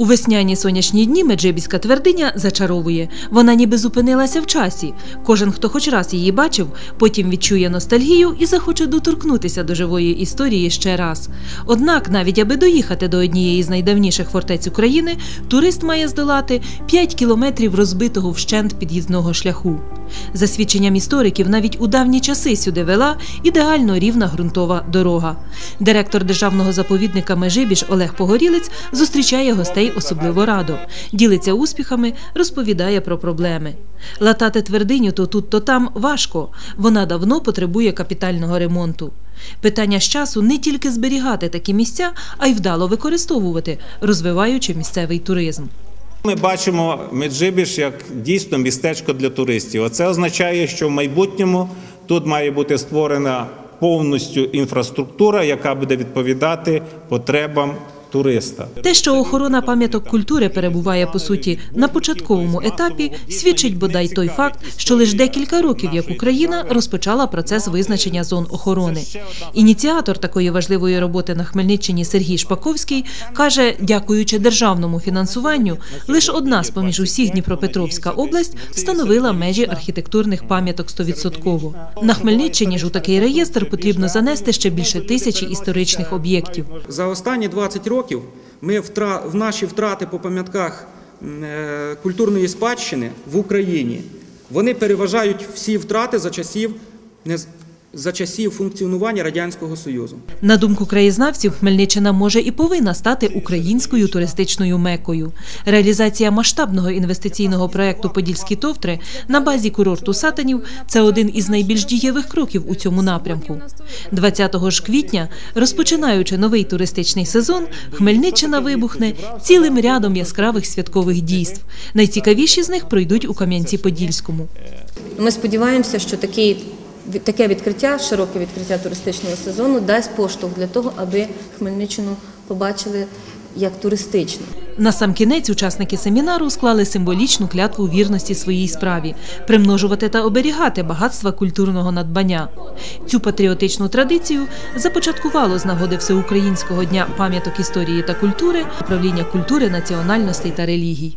У весняні сонячні дні Меджибіська твердиня зачаровує. Вона ніби зупинилася в часі. Кожен, хто хоч раз її бачив, потім відчує ностальгію і захоче доторкнутися до живої історії ще раз. Однак, навіть аби доїхати до однієї з найдавніших фортець України, турист має здолати 5 кілометрів розбитого вщент під'їзного шляху. За свідченням істориків, навіть у давні часи сюди вела ідеально рівна ґрунтова дорога. Директор державного заповідника Межибіж Олег Погорілець зустрічає гостей особливо радо, ділиться успіхами, розповідає про проблеми. Латати твердиню то тут, то там важко. Вона давно потребує капітального ремонту. Питання з часу не тільки зберігати такі місця, а й вдало використовувати, розвиваючи місцевий туризм. Ми бачимо Меджибіж як дійсно містечко для туристів. Це означає, що в майбутньому тут має бути створена повністю інфраструктура, яка буде відповідати потребам туриста. Те, що охорона пам'яток культури перебуває по суті на початковому етапі, свідчить бодай той факт, що лише декілька років як Україна розпочала процес визначення зон охорони. Ініціатор такої важливої роботи на Хмельниччині Сергій Шпаковський каже, дякуючи державному фінансуванню, лише одна з поміж усіх Дніпропетровська область встановила межі архітектурних пам'яток 100%. На Хмельниччині ж у такий реєстр потрібно занести ще більше тисячі історичних об'єктів. За останні 20 років ми втра... в наші втрати по пам'ятках е, культурної спадщини в Україні вони переважають всі втрати за часів за часів функціонування Радянського Союзу. На думку краєзнавців, Хмельниччина може і повинна стати українською туристичною мекою. Реалізація масштабного інвестиційного проекту Подільські товтри на базі курорту Сатанів це один із найбільш дієвих кроків у цьому напрямку. 20 ж квітня, розпочинаючи новий туристичний сезон, Хмельниччина вибухне цілим рядом яскравих святкових дійств. Найцікавіші з них пройдуть у Кам'янці-Подільському. Ми сподіваємося, що такий, таке відкриття, широке відкриття туристичного сезону дасть поштовх для того, аби Хмельниччину побачили як туристичну. На сам кінець учасники семінару склали символічну клятву вірності своїй справі, примножувати та оберігати багатства культурного надбання. Цю патріотичну традицію започаткувало з нагоди Всеукраїнського дня пам'яток історії та культури управління культури, національностей та релігій.